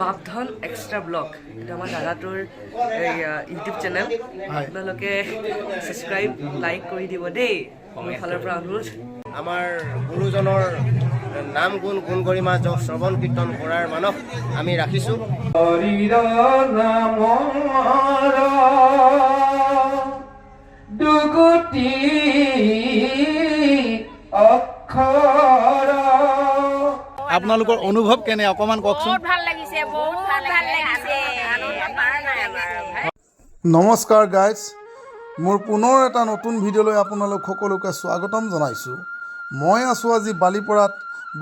Bapdhan extra blog এইটো আমাৰ দাদাটোৰ ইউটিউব চেনেল। আপোনালোকে ছাবস্ক্ৰাইব লাইক কৰি দিব দেই। মোৰ ফালৰ পৰা অনুৰোধ। আমাৰ গুৰুজনৰ নাম গুণ গুণ গৰিমা যশ শ্ৰৱণ কীৰ্তন কৰাৰ মানস আমি ৰাখিছোঁ। দুগুটি আপোনালোকৰ অনুভৱ কেনে? অকণমান কওকচোন। নমস্কাৰ গাইজ মোৰ পুনৰ এটা নতুন ভিডিঅ'লৈ আপোনালোক সকলোকে স্বাগতম জনাইছোঁ। মই আছোঁ আজি বালিপৰাত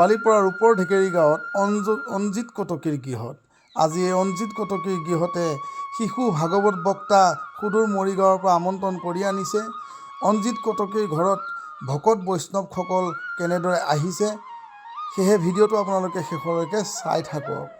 বালিপৰাৰ ওপৰ ঢেকেৰী গাঁৱত অঞ্জু অঞ্জিত কটকীৰ গৃহত। আজি এই অঞ্জিত কটকীৰ গৃহতে শিশু ভাগৱত বক্তা সুদূৰ মৰিগাঁৱৰ পৰা আমন্ত্ৰণ কৰি আনিছে। অঞ্জিত কটকীৰ ঘৰত ভকত বৈষ্ণৱসকল কেনেদৰে আহিছে সেয়েহে ভিডিঅ'টো আপোনালোকে শেষলৈকে চাই থাকক।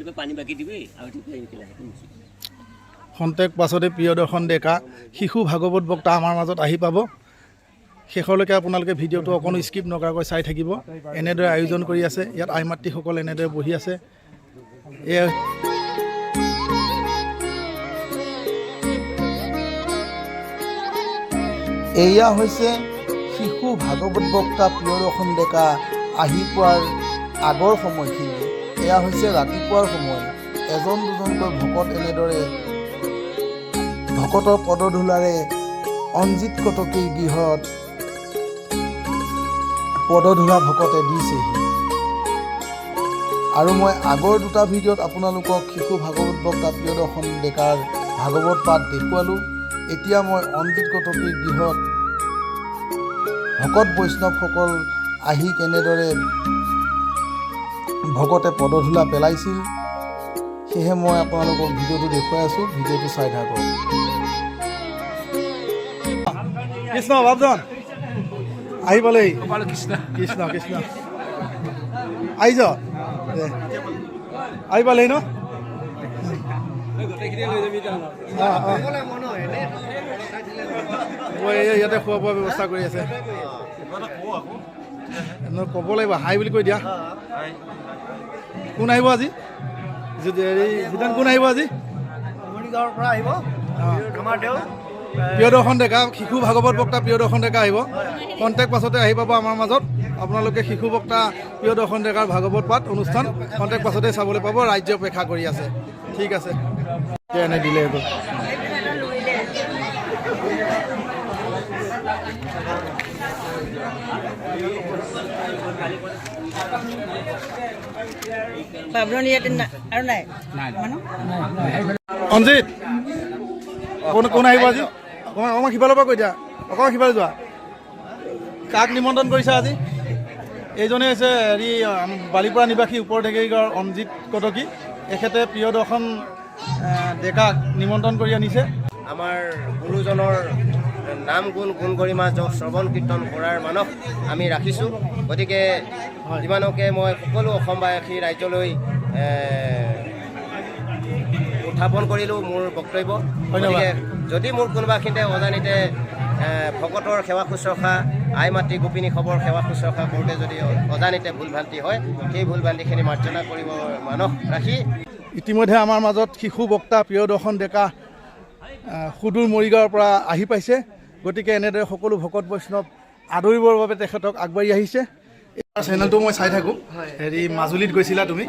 সেৱা পানী বাকি দিবি আৰু তেতিয়া এনেকৈ লাহে খন্তেক পাছতে প্ৰিয়দৰ্শন ডেকা শিশু ভাগৱত বক্তা আমাৰ মাজত আহি পাব। শেষলৈকে আপোনালোকে ভিডিঅ'টো অকণো স্কিপ নকৰাকৈ চাই থাকিব। এনেদৰে আয়োজন কৰি আছে ইয়াত আই মাতৃসকল এনেদৰে বহি আছে। এয়া এয়া হৈছে শিশু ভাগৱত বক্তা প্ৰিয়দৰ্শন ডেকা আহি পোৱাৰ আগৰ সময়খিনি। এয়া হৈছে ৰাতিপুৱাৰ সময়। এজন দুজনকৈ ভকত এনেদৰে ভকতৰ পদধূলাৰে অঞ্জিত কটকীৰ গৃহত পদধূলা ভকতে দিছেহি। আৰু মই আগৰ দুটা ভিডিঅ'ত আপোনালোকক শিশু ভাগৱত বক্তা প্ৰিয়দৰ্শন ডেকাৰ ভাগৱত পাঠ দেখুৱালোঁ। এতিয়া মই অঞ্জিত কটকীৰ গৃহত ভকত বৈষ্ণৱসকল আহি কেনেদৰে ভকতে পদধূলা পেলাইছিল। সেয়েহে মই আপোনালোকক ভিডিঅ'টো দেখুৱাই আছোঁ ভিডিঅ'টো চাই থাকক। কৃষ্ণ বাপজন। আহি পালেহি কৃষ্ণ। কৃষ্ণ কৃষ্ণ। আহিছ দে। আহি পালেহি ন? ইয়াতে খোৱা বোৱা ব্যৱস্থা কৰি আছে। ক'ব লাগিব হাই বুলি কৈ দিয়া। কোন আহিব আজি? হেৰি কোন আহিব আজি? মৰিগাঁৱৰ পৰা আহিব আমাৰ তেওঁ প্ৰিয়দৰ্শন ডেকা শিশু ভাগৱত বক্তা প্ৰিয়দৰ্শন ডেকা আহিব। কণ্টেক্ট পাছতে আহি পাব আমাৰ মাজত। আপোনালোকে শিশু বক্তা প্ৰিয়দৰ্শন ডেকাৰ ভাগৱত পাঠ অনুষ্ঠান কণ্টেক্ট পাছতে চাবলৈ পাব ৰাজ্য অপেক্ষা কৰি আছে। ঠিক আছে। এনে দিলে এইটো না- আৰু নাই মানুহ অঞ্জিত কোন কোন আহিব আজি? অকণমান অকণমান সিফালৰ পৰা কৈ দিয়া। অকণমান সিফালে যোৱা। কাক নিমন্ত্ৰণ কৰিছা আজি? এইজনে হৈছে হেৰি বালিপুৰা নিবাসী ওপৰ ঢেকেৰীগড়ৰ অঞ্জিত কটকী। এখেতে প্ৰিয়দৰ্শন ডেকাক নিমন্ত্ৰণ কৰি আনিছে। আমাৰ গুৰুজনৰ নাম গুণ গুণ গৰিমা যশ শ্ৰৱণ কীৰ্তন কৰাৰ মানস আমি ৰাখিছোঁ। গতিকে যিমানকে মই সকলো অসমবাসী ৰাজ্যলৈ উত্থাপন কৰিলোঁ মোৰ বক্তব্য। গতিকে যদি মোৰ কোনোবাখিনিতে অজানিতে ভকতৰ সেৱা শুশ্ৰূষা আই মাতৃ গোপিনী খবৰ সেৱা শুশ্ৰূষা কৰোঁতে যদি অজানিতে ভুল ভ্ৰান্তি হয় সেই ভুল ভ্ৰান্তিখিনি মাৰ্জনা কৰিব মানস ৰাখি ইতিমধ্যে আমাৰ মাজত শিশু বক্তা প্ৰিয়দৰ্শন ডেকা সুদূৰ মৰিগাঁৱৰ পৰা আহি পাইছে। গতিকে এনেদৰে সকলো ভকত বৈষ্ণৱ আদৰিবৰ বাবে তেখেতক আগবাঢ়ি আহিছে। চেনেলটো মই চাই থাকোঁ। হেৰি মাজুলীত গৈছিলা তুমি?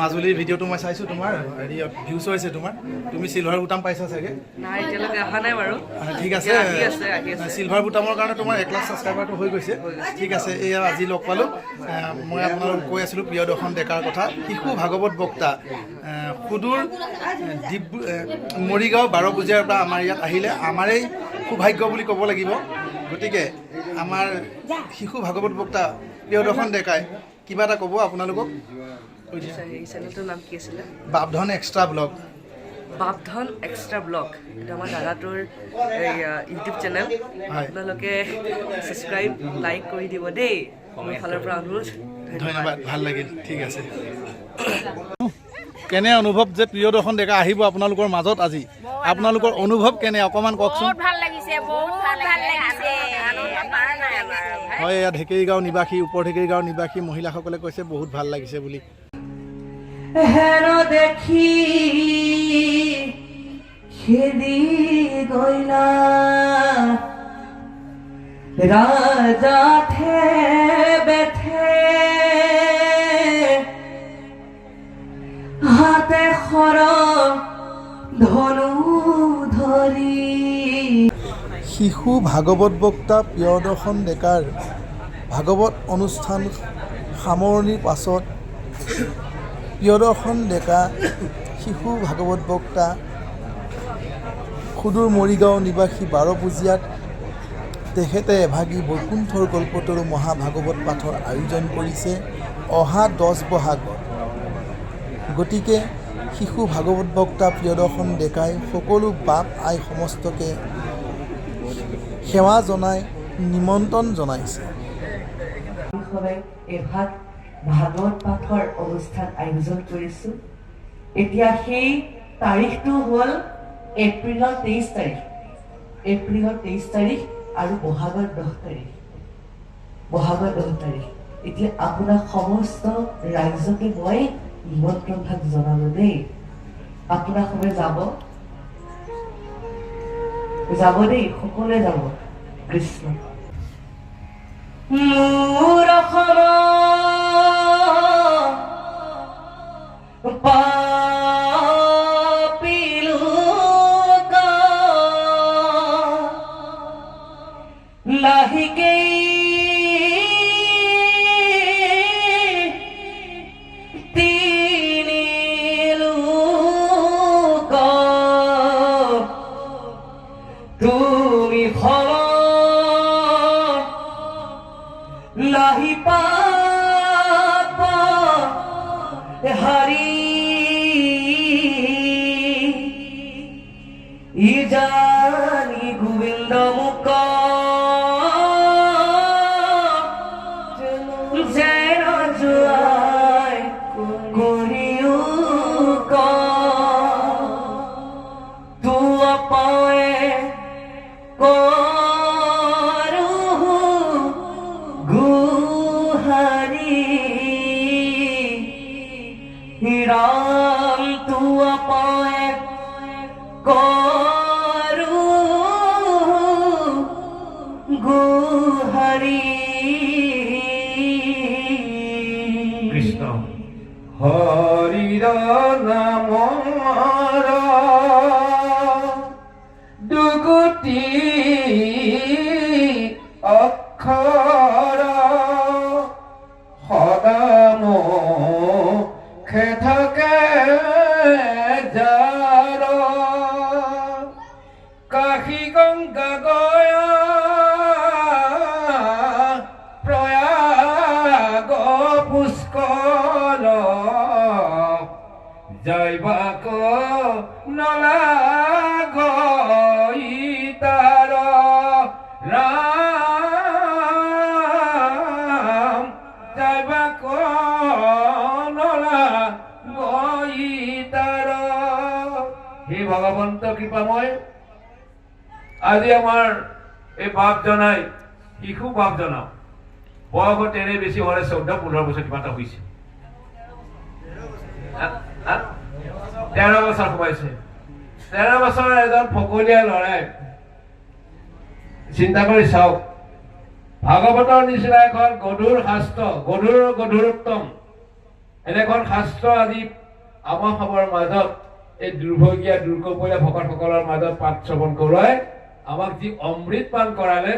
মাজুলীৰ ভিডিঅ'টো মই চাইছোঁ তোমাৰ। হেৰি ভিউজ হৈছে তোমাৰ। তুমি চিলভাৰ বুটাম পাইছা চাগে? ঠিক আছে। চিলভাৰ বুটামৰ কাৰণে তোমাৰ এক লাখ ছাবস্ক্ৰাইবাৰটো হৈ গৈছে। ঠিক আছে এয়া আজি লগ পালোঁ। মই আপোনালোক কৈ আছিলোঁ প্ৰিয়দৰ্শন ডেকাৰ কথা। শিশু ভাগৱত বক্তা। সুদূৰ ডিব্ৰু মৰিগাঁও বাৰ পৰা আমাৰ ইয়াত আহিলে। আমাৰেই সৌভাগ্য বুলি ক'ব লাগিব। গতিকে আমাৰ শিশু ভাগৱত বক্তা প্ৰিয়দৰ্শন ডেকাই। কিবা এটা ক'ব আপোনালোকক? নাম কি আছিলে? Bapdhan extra blog. Bapdhan extra blog. এইটো আমাৰ দাদাটোৰ এই ইউটিউব চেনেল। আপোনালোকে ছাবস্ক্ৰাইব লাইক কৰি দিব দেই। মোৰ ফালৰ পৰা অনুৰোধ ধন্যবাদ ভালো লাগিল। ঠিক আছে। কেনে অনুভৱ যে প্ৰিয় দৰ্শন ডেকা আহিব আপোনালোকৰ মাজত আজি? আপোনালোকৰ অনুভৱ কেনে? অকণমান কওকচোন। ভালো লাগিছে বহুত ভালো লাগিছে আনন্দ পাৰা নাই আমাৰ হয় এয়া ঢেকেৰীগাঁও নিবাসী, ওপৰ ঢেকেৰীগাঁৱৰ নিবাসী মহিলাসকলে কৈছে, বহুত ভালো লাগিছে বুলি। হেন দেখি খেদি গইলা। রাজা থে বেথে হাতে খৰ শিশু ভাগৱত বক্তা, প্ৰিয়দৰ্শন ডেকাৰ ভাগৱত অনুষ্ঠান সামৰণিৰ পাছত প্ৰিয়দৰ্শন ডেকা, শিশু ভাগৱত বক্তা, সুদূৰ মৰিগাঁও নিবাসী বাৰপুজীয়াত তেখেতে এভাগী বৈকুণ্ঠৰ কল্পতৰু মহাভাগৱত পাঠৰ আয়োজন কৰিছে। অহা দহ বহাগত। গতিকে শিশু ভাগৱত বক্তা, প্ৰিয়দৰ্শন ডেকাই সকলো বাপ আই সমস্তকে সেৱা জনাই, নিমন্ত্ৰণ জনাইছে। এভাগ ভাগৱত পাঠৰ অনুষ্ঠান আয়োজন কৰিছোঁ। এতিয়া সেই তাৰিখটো হ'ল এপ্ৰিলৰ তেইছ তাৰিখ। এপ্ৰিলৰ তেইছ তাৰিখ আৰু বহাগৰ দহ তাৰিখ। বহাগৰ দহ তাৰিখ। এতিয়া আপোনাক সমস্ত ৰাইজকে মই নিমন্ত্ৰণ ভাগ জনালোঁ দেই। আপোনাক সবে যাব? যাব দেই, সকলোৱে যাব। কৃষ্ণ। মোৰ অসম লাহি পাপ নলাগিতাৰ ৰাম জৈবাক নলাগিতাৰ হে ভগৱন্ত কৃপাময়। আজি আমাৰ এই বাপ জনাই শিশু বাপ জনাও। বয়স তেনে বেছি হ'লে চৈধ্য, পোন্ধৰ বছৰ কিবা এটা হৈছে। তেৰ বছৰ সোমাইছে তেৰ বছৰৰ এজন ফকলীয়া ল'ৰাই চিন্তা কৰি চাওক ভাগৱতৰ নিচিনা এখন গধুৰ শাস্ত্ৰ গধুৰ গধুৰোত্তম এনেখন শাস্ত্ৰ আজি আমাৰ মাজত এই দুৰ্ভগীয়া দুৰ্গপৰীয়া ভকতসকলৰ মাজত পাঠ শ্ৰৱণ কৰোৱাই আমাক যি অমৃত পান কৰালে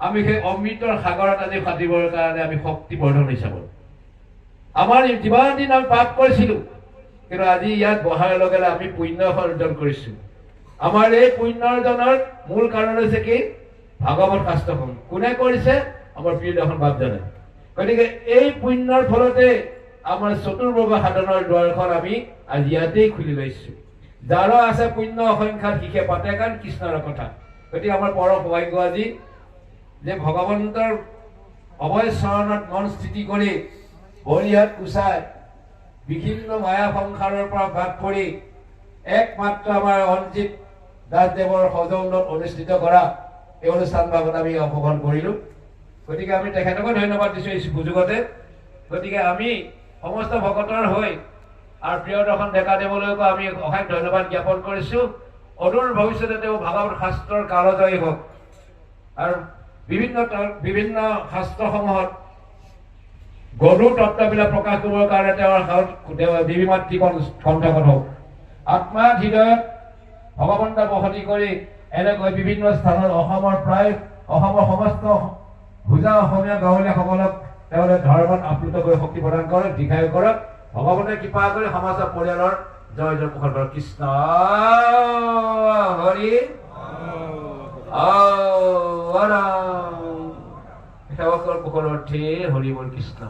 আমি সেই অমৃতৰ সাগৰত আজি ফাটিবৰ কাৰণে আমি শক্তি বৰ্ধন হিচাপত। আমাৰ যিমান দিন আমি পাপ কৰিছিলোঁ কিন্তু আজি ইয়াত বহাৰ লগে লগে আমি পুণ্য অৰ্জন কৰিছোঁ। আমাৰ এই পুণ্য অৰ্জনৰ মূল কাৰণ হৈছে কি? ভাগৱত শাস্ত্ৰখন। কোনে কৰিছে? আমাৰ প্ৰিয়দৰ্শন বাপজনে গতিকে এই পুণ্যৰ ফলতে আমাৰ চতুৰ্বৰ্গ সাধনৰ দুৱাৰখন আমি আজি ইয়াতেই খুলি লৈছোঁ। যাৰো আছে পুণ্য অসংখ্যাত শিখে পাতে কাৰণ কৃষ্ণৰ কথা। গতিকে আমাৰ পৰম সৌভাগ্য আজি যে ভগৱন্তৰ অভয় চৰণত মন স্থিতি কৰি ভৰিহাত কুচাই বিভিন্ন মায়া সংসাৰৰ পৰা বাদ পৰি একমাত্ৰ আমাৰ অঞ্জিত দাসদেৱৰ সজৌলত অনুষ্ঠিত কৰা এই অনুষ্ঠান ভাগত আমি অংশগ্ৰহণ কৰিলোঁ। গতিকে আমি তেখেতকো ধন্যবাদ দিছোঁ এই সুযোগতে। গতিকে আমি সমস্ত ভকতৰ হৈ আৰু প্ৰিয় দৰ্শন ডেকাদেৱলৈকো আমি অশেষ ধন্যবাদ জ্ঞাপন কৰিছোঁ। অদূৰ ভৱিষ্যতে তেওঁ ভাগৱত শাস্ত্ৰৰ কালজয়ী হওক। আৰু বিভিন্ন বিভিন্ন শাস্ত্ৰসমূহত গধুৰ তত্ত্ববিলাক প্ৰকাশ কৰিবৰ কাৰণে তেওঁৰ দেৱ- মাতৃকণ কণ্ঠকত হওক। আত্মা হৃদয়ত ভগৱন্ত বসতি কৰি এনেকৈ বিভিন্ন স্থানত অসমৰ প্ৰায় অসমৰ সমস্ত ভোজা অসমীয়া গাঁৱলীয়াসকলক তেওঁলোকে ধৰ্মত আপ্লুত কৰি শক্তি প্ৰদান কৰক দীঘায়ু কৰক। ভগৱানে কৃপা কৰি সমাজৰ পৰিয়ালৰ জয় জয় কুশল কৰক। কৃষ্ণ হৰি সেৱকৰ কুশলৰ অৰ্থে হৰি বল কৃষ্ণ।